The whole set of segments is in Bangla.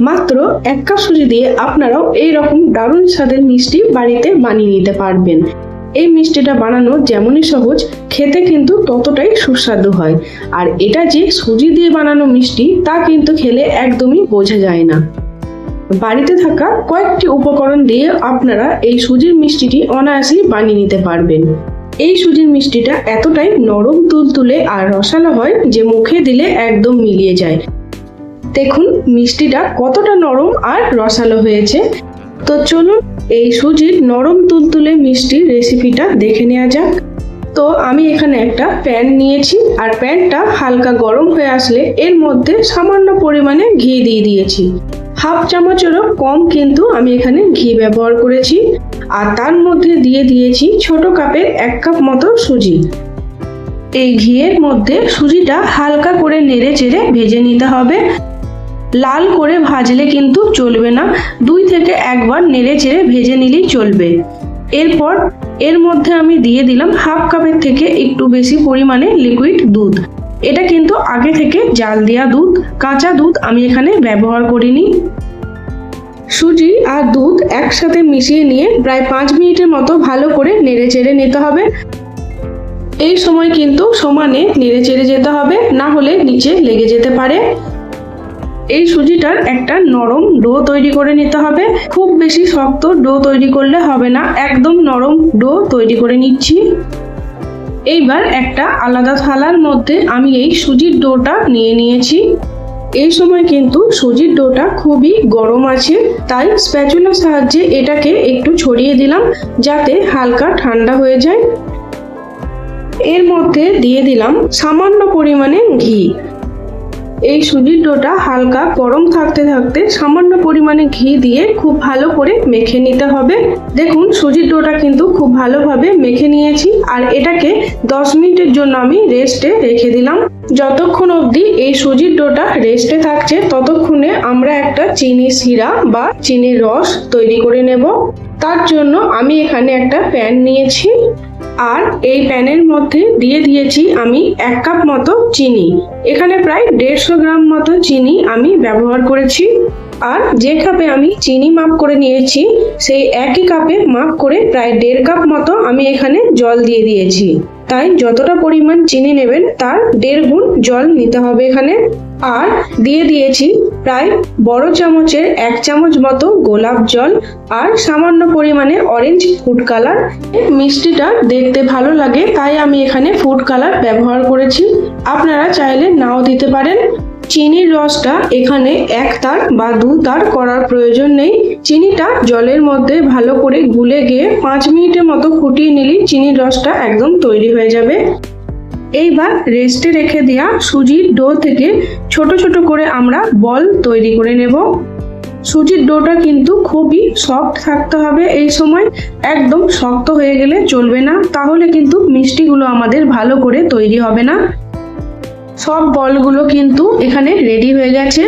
মাত্র এক কাপ সুজি দিয়ে আপনারাও এই রকম দারুণ স্বাদের মিষ্টি বাড়িতে বানিয়ে নিতে পারবেন। এই মিষ্টিটা বানানো যেমনই সহজ, খেতে কিন্তু ততটাই সুস্বাদু হয়। আর এটা যে সুজি দিয়ে বানানো মিষ্টি, তা কিন্তু খেলে একদমই বোঝা যায় না। বাড়িতে থাকা কয়েকটি উপকরণ দিয়ে আপনারা এই সুজির মিষ্টিটি অনায়াসেই বানিয়ে নিতে পারবেন। এই সুজির মিষ্টিটা এতটাই নরম, তুলতুলে আর রসালো হয় যে মুখে দিলে একদম মিলিয়ে যায়। দেখুন, মিষ্টিটা কতটা নরম আর রসালো হয়েছে। তো চলুন এই সুজির নরম তুলতুলে মিষ্টির রেসিপিটা দেখে নেওয়া যাক। তো আমি এখানে একটা প্যান নিয়েছি, আর প্যানটা হালকা গরম হয়ে আসলে এর মধ্যে সামান্য পরিমাণে ঘি দিয়ে দিয়েছি। হাফ চামচেরও কম কিন্তু আমি এখানে ঘি ব্যবহার করেছি, আর তার মধ্যে দিয়ে দিয়েছি ছোট কাপের এক কাপ মতো সুজি। এই ঘিয়ের মধ্যে সুজিটা হালকা করে নেড়ে চেড়ে ভেজে নিতে হবে। লাল করে ভাজলে কিন্তু চলবে না। দুই থেকে একবার নেড়ে চেড়ে ভেজে নিলেই চলবে। এরপর এর মধ্যে আমি দিয়ে দিলাম হাফ কাপের থেকে একটু বেশি পরিমাণে লিকুইড দুধ। এটা কিন্তু আগে থেকে জাল দেওয়া দুধ, কাঁচা দুধ আমি এখানে ব্যবহার করিনি। সুজি আর দুধ একসাথে মিশিয়ে নিয়ে প্রায় পাঁচ মিনিটের মতো ভালো করে নেড়ে চেড়ে নিতে হবে। এই সময় কিন্তু সমানে নেড়ে চেড়ে যেতে হবে, না হলে নিচে লেগে যেতে পারে। এই সুজিটার একটা নরম ডো তৈরি করে নিতে হবে। খুব বেশি শক্ত ডো তৈরি করলে হবে না, একদম নরম ডো তৈরি করে নিচ্ছি। এইবার একটা আলাদা থালার মধ্যে আমি এই সুজির ডোটা নিয়ে নিয়েছি। এই সময় কিন্তু সুজির ডোটা খুবই গরম আছে, তাই স্প্যাচুলার সাহায্যে এটাকে একটু ছড়িয়ে দিলাম যাতে হালকা ঠান্ডা হয়ে যায়। এর মধ্যে দিয়ে দিলাম সামান্য পরিমাণে ঘি। এই সুজির ডোটা হালকা গরম থাকতে থাকতে সামান্য পরিমাণে ঘি দিয়ে খুব ভালো করে মেখে নিতে হবে। দেখুন, সুজির ডোটা কিন্তু খুব ভালোভাবে মেখে নিয়েছি। আর এটাকে দশ মিনিটের জন্য আমি রেস্টে রেখে দিলাম। যতক্ষণ অবধি এই সুজির ডোটা রেস্টে থাকছে, ততক্ষণে আমরা একটা চিনি শিরা বা চিনির রস তৈরি করে নেব। তার জন্য আমি এখানে একটা প্যান নিয়েছি আর এই প্যানের মধ্যে দিয়ে দিয়েছি আমি এক কাপ মতো চিনি। এখানে প্রায় দেড়শো গ্রাম মতো চিনি আমি ব্যবহার করেছি আর যে কাপে আমি চিনি মাপ করে নিয়েছি, সেই একই কাপে মাপ করে প্রায় দেড় কাপ মতো আমি এখানে জল দিয়ে দিয়েছি। তাই যতটা পরিমাণ চিনি নেবেন, তার দেড় গুণ জল নিতে হবে এখানে। আর দিয়ে দিয়েছি প্রায় বড় চামচের এক চামচ মতো গোলাপ জল আর সামান্য পরিমাণে অরেঞ্জ ফুড কালার মিষ্টিটা দেখতে ভালো লাগে, তাই আমি এখানে ফুড কালার ব্যবহার করেছি। আপনারা চাইলে নাও দিতে পারেন। চিনির রসটা এখানে এক তার বা দু তার করার প্রয়োজন নেই। চিনিটা জলের মধ্যে ভালো করে গুলে গিয়ে পাঁচ মিনিটের মতো ফুটিয়ে নিলেই চিনির রসটা একদম তৈরি হয়ে যাবে। এইবার রেস্টে রেখে দেওয়া সুজির ডো থেকে ছোট ছোট করে আমরা বল তৈরি করে নেব। সুজির ডোটা কিন্তু খুবই সফট থাকতে হবে। এই সময় একদম শক্ত হয়ে গেলে চলবে না। তাহলে কিন্তু মিষ্টিগুলো আমাদের ভালো করে তৈরি হবে না। সব বলগুলো কিন্তু এখানে রেডি হয়ে গেছে।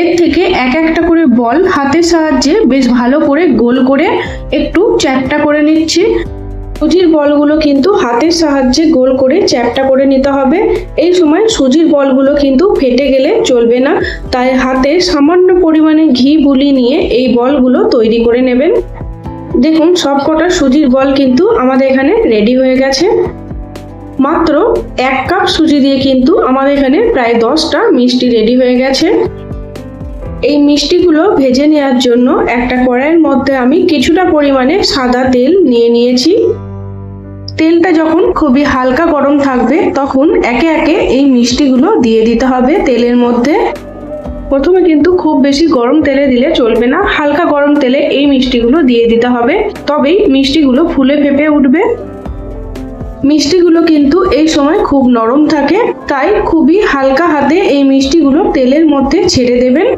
এর থেকে এক একটা করে বল হাতের সাহায্যে বেশ ভালো করে গোল করে একটু চ্যাপটা করে নিচ্ছি। সুজির বলগুলো কিন্তু হাতের সাহায্যে গোল করে চ্যাপটা করে নিতে হবে। এই সময় সুজির বলগুলো কিন্তু ফেটে গেলে চলবে না। তাই হাতে সামান্য পরিমাণে ঘি বুলিয়ে নিয়ে এই বলগুলো তৈরি করে নেবেন। দেখুন সবকটা সুজির বল কিন্তু আমাদের এখানে রেডি হয়ে গেছে। মাত্র এক কাপ সুজি দিয়ে কিন্তু আমাদের এখানে প্রায় দশটা মিষ্টি রেডি হয়ে গেছে। এই মিষ্টিগুলো ভেজে নেওয়ার জন্য একটা কড়াইয়ের মধ্যে আমি কিছুটা পরিমাণে সাদা তেল নিয়ে নিয়েছি। তেলটা যখন খুবই হালকা গরম থাকবে, তখন একে একে এই মিষ্টিগুলো দিয়ে দিতে হবে তেলের মধ্যে। প্রথমে কিন্তু খুব বেশি গরম তেলে দিলে চলবে না, হালকা গরম তেলে এই মিষ্টিগুলো দিয়ে দিতে হবে। তবেই মিষ্টিগুলো ফুলে ফেপে উঠবে। মিষ্টিগুলো কিন্তু এই সময় খুব নরম থাকে, তাই খুবই হালকা হাতে এই মিষ্টিগুলো তেলের মধ্যে ছেড়ে দেবেন।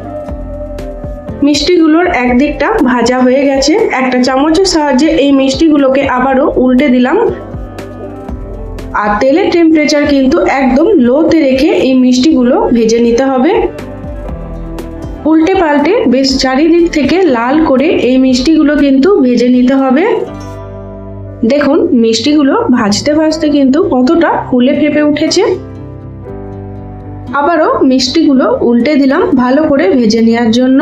মিষ্টিগুলোর একদিকটা ভাজা হয়ে গেছে, একটা চামচের সাহায্যে এই মিষ্টিগুলোকে আবারও উল্টে দিলাম। আর তেলের টেম্পারেচার কিন্তু একদম লোতে রেখে এই মিষ্টিগুলো ভেজে নিতে হবে। উল্টে পাল্টে বেশ চারিদিক থেকে লাল করে এই মিষ্টিগুলো কিন্তু ভেজে নিতে হবে। দেখুন, মিষ্টিগুলো ভাজতে ভাজতে কিন্তু কতটা ফুলে ফেপে উঠেছে। আবারও মিষ্টিগুলো উল্টে দিলাম ভালো করে ভেজে নেওয়ার জন্য।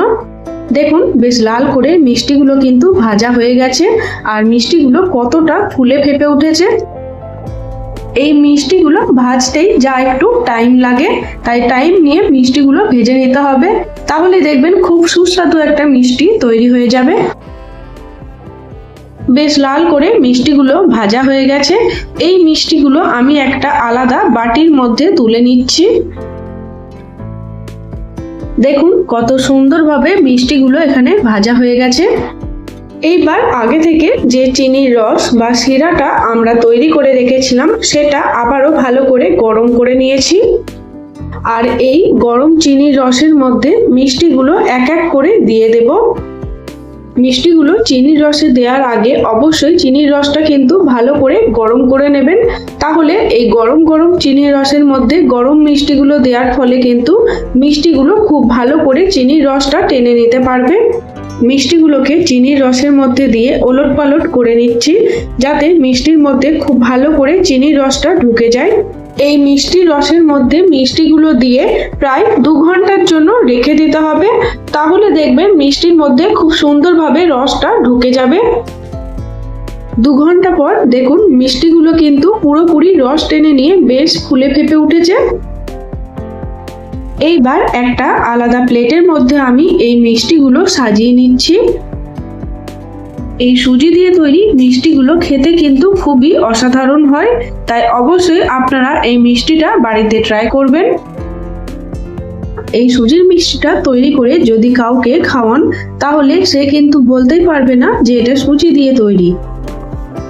দেখুন, বেশ লাল করে মিষ্টিগুলো কিন্তু ভাজা হয়ে গেছে আর মিষ্টিগুলো কতটা ফুলে ফেপে উঠেছে। এই মিষ্টিগুলো ভাজতেই যা একটু টাইম লাগে, তাই টাইম নিয়ে মিষ্টিগুলো ভেজে নিতে হবে। তাহলে দেখবেন খুব সুস্বাদু একটা মিষ্টি তৈরি হয়ে যাবে। বেশ লাল করে মিষ্টিগুলো ভাজা হয়ে গেছে। এই মিষ্টিগুলো আমি একটা আলাদা বাটির মধ্যে তুলে নিচ্ছি। দেখুন কত সুন্দরভাবে মিষ্টিগুলো এখানে ভাজা হয়ে গেছে। এইবার আগে থেকে যে চিনির রস বা শিরাটা আমরা তৈরি করে রেখেছিলাম, সেটা আবারও ভালো করে গরম করে নিয়েছি। আর এই গরম চিনির রসের মধ্যে মিষ্টিগুলো এক এক করে দিয়ে দেব। মিষ্টিগুলো চিনির রসে দেওয়ার আগে অবশ্যই চিনির রসটা কিন্তু ভালো করে গরম করে নেবেন। তাহলে এই গরম গরম চিনির রসের মধ্যে গরম মিষ্টিগুলো দেওয়ার ফলে কিন্তু মিষ্টিগুলো খুব ভালো করে চিনির রসটা টেনে নিতে পারবে। মিষ্টিগুলোকে চিনির রসের মধ্যে দিয়ে ওলট পালট করে নিচ্ছি, যাতে মিষ্টির মধ্যে খুব ভালো করে চিনির রসটা ঢুকে যায়। এই মিষ্টির রসের মধ্যে মিষ্টিগুলো দিয়ে প্রায় দু ঘণ্টার জন্য রেখে দিতে হবে। তাহলে দেখবেন মিষ্টির মধ্যে খুব সুন্দরভাবে রসটা ঢুকে যাবে। দু ঘণ্টা পর দেখুন মিষ্টিগুলো কিন্তু পুরোপুরি রস টেনে নিয়ে বেশ ফুলে ফেপে উঠেছে। এইবার একটা আলাদা প্লেটের মধ্যে আমি এই মিষ্টিগুলো সাজিয়ে নিচ্ছি। এই সুজি দিয়ে তৈরি মিষ্টিগুলো খেতে কিন্তু খুবই অসাধারণ হয়। তাই অবশ্যই আপনারা এই মিষ্টিটা বাড়িতে ট্রাই করবেন। এই সুজির মিষ্টিটা তৈরি করে যদি কাউকে খাওয়ান, তাহলে সে কিন্তু বলতেই পারবে না যে এটা সুজি দিয়ে তৈরি।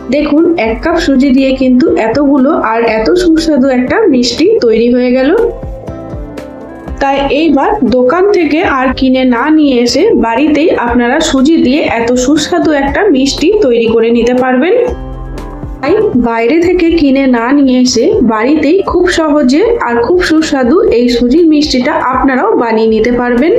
দেখুন, এক কাপ সুজি দিয়ে কিন্তু এতগুলো আর এত সুস্বাদু একটা মিষ্টি তৈরি হয়ে গেল। তাই এইবার দোকান থেকে আর কিনে না নিয়ে এসে বাড়িতেই আপনারা সুজি দিয়ে এত সুস্বাদু একটা মিষ্টি তৈরি করে নিতে পারবেন। তাই বাইরে থেকে কিনে না নিয়ে এসে বাড়িতেই খুব সহজে আর খুব সুস্বাদু এই সুজির মিষ্টিটা আপনারাও বানিয়ে নিতে পারবেন।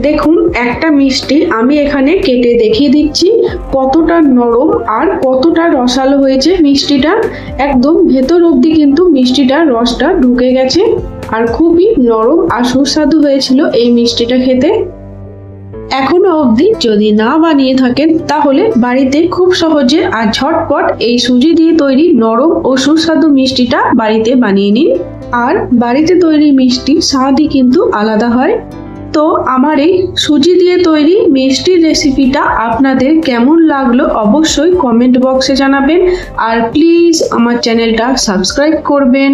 দেখুন, একটা মিষ্টি আমি এখানে কেটে দেখিয়ে দিচ্ছি, কতটা নরম আর কতটা রসালো হয়েছে মিষ্টিটা। একদম ভেতর অবধি কিন্তু মিষ্টিটা রসটা ঢুকে গেছে আর খুবই নরম আর সুস্বাদু হয়েছিল এই মিষ্টিটা খেতে। এখনও অবধি যদি না বানিয়ে থাকেন, তাহলে বাড়িতে খুব সহজে আর ঝটপট এই সুজি দিয়ে তৈরি নরম ও সুস্বাদু মিষ্টিটা বাড়িতে বানিয়ে নিন। আর বাড়িতে তৈরি মিষ্টি স্বাদই কিন্তু আলাদা হয়। তো আমার এই সুজি দিয়ে তৈরি মিষ্টির রেসিপিটা আপনাদের কেমন লাগল অবশ্যই কমেন্ট বক্সে জানাবেন। আর প্লিজ আমার চ্যানেলটা সাবস্ক্রাইব করবেন।